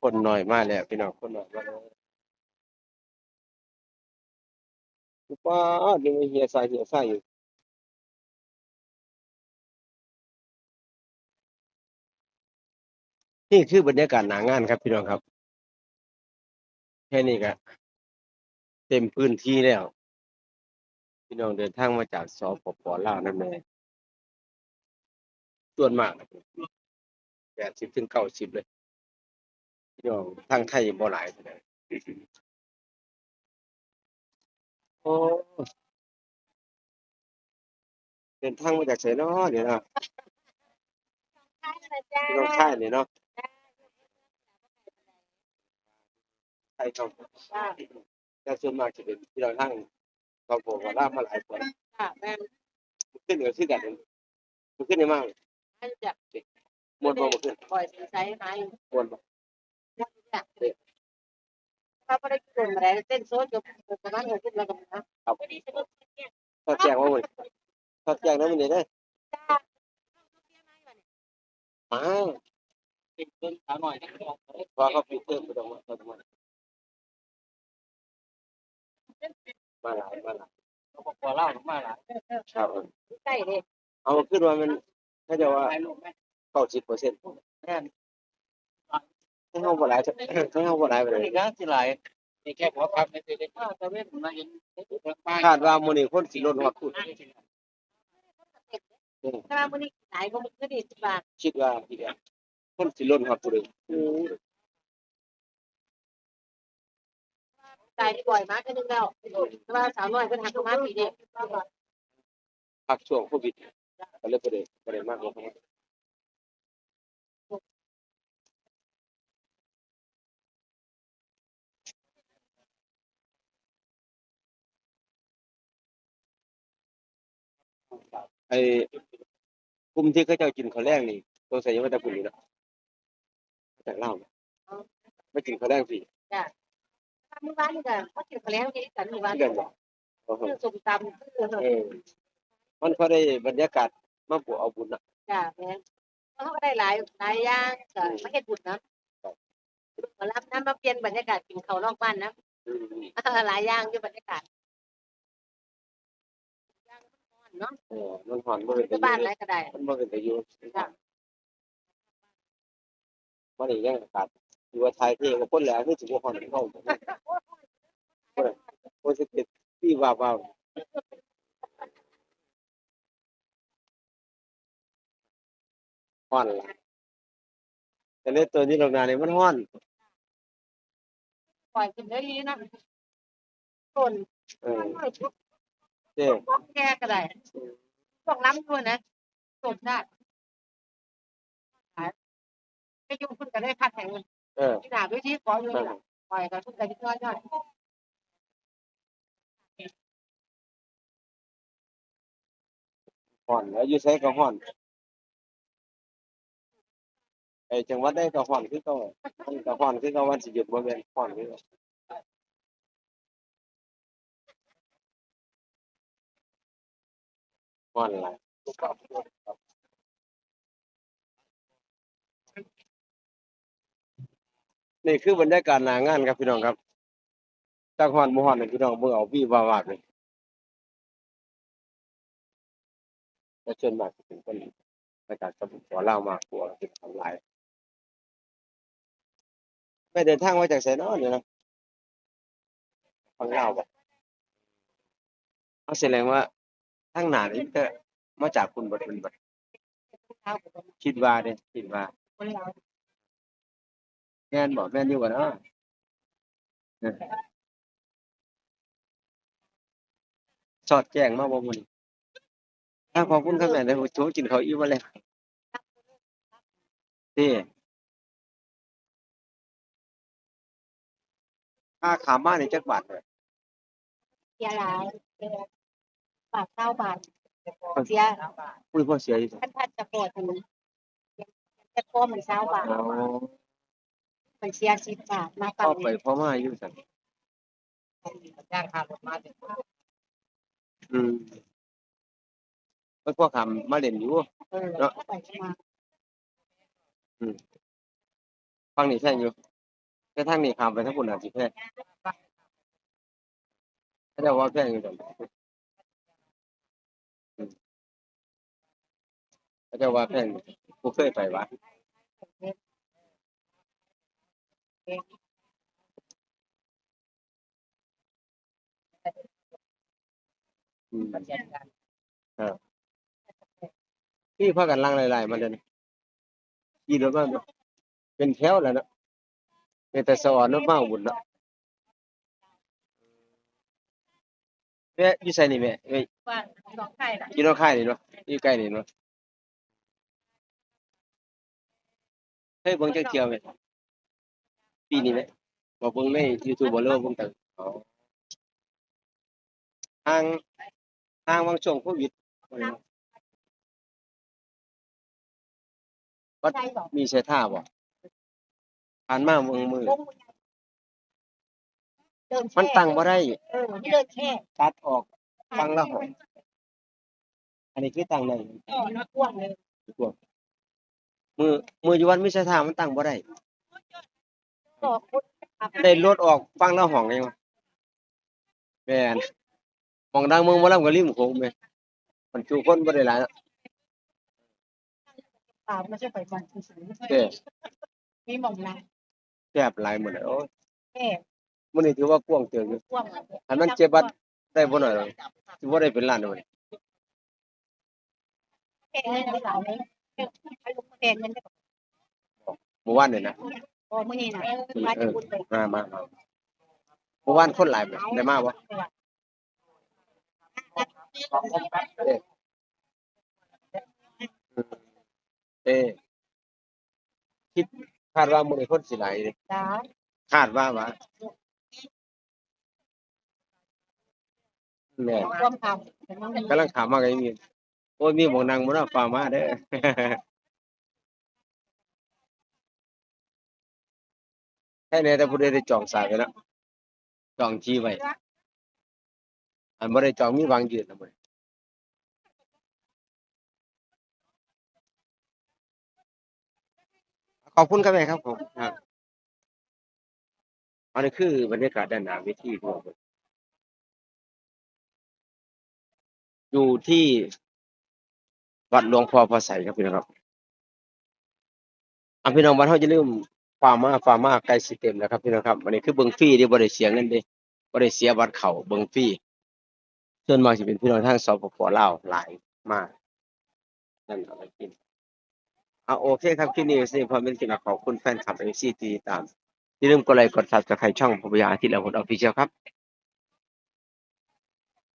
คนน้อยมากแล้วพี่น้องคนน้อยมาแล้วป้าดยังเฮียใส่เฮียใส่อยู่นี่คือบรรยากาศหนางานครับพี่น้องครับ แค่นี้ก็เต็มพื้นที่แล้ว พี่น้องเดินทางมาจากสปปลาวนั่นเองส่วนมากแปดสิบถึงเก้าสิบเลย พี่น้องทางไทยบ่หลายเท่าใดโอ้เดินทางมาจากไสเนาะเนี่ยเนาะพี่น้องชายเนี่ยเนาะไทยเขาแต่ส่วนมากจะเป็นพี่น้องทางสปปลาวมาหลายคนค่ะแม่ขึ้นเหนือขึ้นกันมันขึ้นได้มากให้จะมวนบ่บ่ขึ้นปล่อยสินใช้ให้มวนบ่ถ้าไม่ได้กินอะไรเต้นโซ่จบ ทอดแจ้งว่ามื้อทอดแจ้งแล้วมื้อนี้เด้อมาติดเพิ่มขาหน่อยนะพอเขาปิดเทอมบ่ต้องมาต้องมามาหลายมาหลายเขาบอกว่าเล่ามาหลายครับใกล้เลยเอาขึ้นว่ามันเขาจะว่าถ่ายรูปไหม90%แน่น ให้เฮาบ่หลายให้เฮาบ่หลายไปเลยนี่ก็สิหลายนี่แค่หัวพับในตัวเล็กว่าตะเวนมาเห็นในตัวป้ายคาดว่ามื้อนี้คนสิล้นฮอดพุ่นถ้าวันนี้ขายก็มันก็ดีสิบบาทคิดว่าอีกแล้วคนสิล้นฮอดพุ่นเลยจ่ายที่บ่อยมากแค่นึงแล้วแต่ว่าสาวน้อยเพิ่นหักมาปีนี้พักช่วงโควิดก็เลยบ่ได้บ่ได้มากกว่า ไอ้กลุ่มที่เขาเจ้ากินข้าวแรงนี่สงสัยยังว่าแต่กลุ่มนี้เนาะมาจากลาวไม่กินข้าวแรงฟรีเมื่อวานนี่ก็เขากินข้าวแล้งกินกันเมื่อวานที่กันบ่โอ้โหเรื่องส้มตำเรื่องเออมันพอได้บรรยากาศมาปลูกเอาบุญนะจ้าแม่เขาก็ได้หลายหลายอย่างก็ไม่เฮ็ดบุญนะมารับน้ำมาเปลี่ยนบรรยากาศกินข้าวนอกบ้านนะ อืม หลายอย่างอยู่บรรยากาศ เนาะเออมันหอนบ่เป็นที่ตาบ้านอยู่อะไรก็ได้มันบ่เป็นตาอยู่จ้ะมันนี่ยังอากาศอยู่ว่าไทยที่ก็คนแหล้วคือสิบ่ฮ้อนเฮาโอ้สิติดที่ว่าว่าฮ้อนล่ะแต่ในตัวนี้ลงนานี่มันฮ้อนปล่อยกินได้ดีนะต้นเออ เด้พวกแก่ก็ได้พวกล้ำด้วยนะสดได้ไม่ยุ่งคุณก็ได้พัดแห่งเออที่หนาด้วยที่ขออยู่นี่แหละปล่อยกับคุณกันที่น้อยน้อยฮ้อนแล้วอยู่ไสก็ฮ้อนไอ้จังหวัดใดก็ฮ้อนคือเก่ามันก็ฮ้อนคือเก่าวันสิหยุดบ่แม่นฮ้อนคือเก่า ฮ้อนหลายนี่คือบรรยากาศหน้างานครับพี่น้องครับจักฮ้อนบ่ฮอนนี่พี่น้องเบิ่งเอาวี่วาวาบเลยแต่ส่วนมากสิเป็นคนมาจากสปปลาวมากกว่าเป็นคนหลายแม่เดินทางมาจากไสนาะเนี่ยนะฝั่งลาวบ่เอาแสดงว่า ทางหน้านี่ก็มาจากคุณบ่คุณบ่เท้าคิดว่าเด้คิดว่าคนเราแม่นบ่แม่นอยู่บ่เนาะเออสอดแจ้งมาบ่มื้อนี้ถ้าขอบคุณครับแม่ได้โชว์กินข้าวอิ่มมาแล้วเด้ค่าขามมานี่จักบาทเด้อเสียหลาย บาทเก้าบาทเสียอุ้ยพ่อเสียอยู่ท่านพัดจะปวดมันจะพอมันเช้าบาทอ๋อมันเสียสิบบาทมาพ่ปั่อนไปพ่อมาอยู่ซั่นจ้างขับรถมาถึงอืมเพิ่นพ่อขามมาเล่นอยู่เออไปมาฟังนี่แท้อยู่แต่ทางนี้ข้ามไปทางพุ่นน่ะสิแพงเขาเจะว่าแพงอยู่ดอ เขาเจะว่าแพงบ่เคยไปวะอืมพี่พากันลังหลายๆมาเด้อนี่ขี่รถมาเนาะเป็นแถวแล้วเนาะเป็นแต่สอนรถมาบุญเนาะแม่อยู่ไสนี่แม่เอ้ยว่าสองไข่น่ะอยู่หนองคายนี่เนาะอยู่ใกล้นี่เนาะ เฮ้ยเบิ่งจักเที่ยวแม่ปีนี้แม่บ่เบิ่งใน YouTube บ่เลยว่เบิ่งต่อ๋อทางทางวังช่วงโควิดบ่ได้เนาะวัดมีใช้ท่าบ่ผ่านมาเมืองมือมันตั้งบ่ได้เออเดินแช่ตัดออกฟังละหองอันนี้คือตั้งได้อ๋อนักกว้างเลย มือมืออยู่วันมีใช้ท่ามันตั้งบ่ได้ต่อคุณได้รถออกฟังละห้องเองวะแม่นหมองดังเมืองบ่ลำก็ริมโขงแม่มันจูคนบ่ได้หลายเนาะตามไม่ใช่ไฟฟันคือสูงเด้มีหม่อมนะแคบหลายหมดเลยโอ้ยแช่มื้อนี้ถือว่ากว้างเติบอยู่กว้างอันมันเจ็บบัดได้บ่น้อยหรอกสิบ่ได้เป็นล้านเลยแช่เงินไปหลาย เลยไปลงแดงเงินได้เมื่อวานนี่นะพอมื้อนี้นะมาจะพูดเลยมามามาเมื่อวานคนหลายบ่ได้มาบ่เด้เอ้คิดคาดว่ามื้อนี้คนสิหลายเด้จ้าคาดว่าว่าแม่ร่วมทำกำลังถามมาไงมีโอ้ยมีหมองนางบ่เนาะฟ้ามาเด้อแค่นี้แต่ผู้ใดได้จองสายไว้แล้วจองที่ไว้อันบ่ได้จองมีวางยืนนะบ่ได้ขอบคุณครับแม่ครับผมครับอันนี้คือบรรยากาศด้านหน้าเวทีของผมอยู่ที่ วัดหลวงพ่อพระไสยครับพี่น้องครับอันพี่น้องบ้านเฮาอย่าลืมฟาร์มาฟาร์มาใกล้สิเต็มแล้วครับพี่น้องครับอันนี้คือเบิ่งฟรีเด้บ่ได้เสียเงินเด้บ่ได้เสียบัตรเข้าเบิ่งฟรีส่วนมากสิเป็นพี่น้องทางสปปลาวหลายมากนั่นเอาไปกินเอาโอเคครับคลิปนี้สิพอเป็นกินขอบคุณแฟนคลับ FC ที่ติดตามอย่าลืมกดไลค์กด Subscribe ช่องพบยาอาทิตย์ละคนออฟฟิเชียลครับ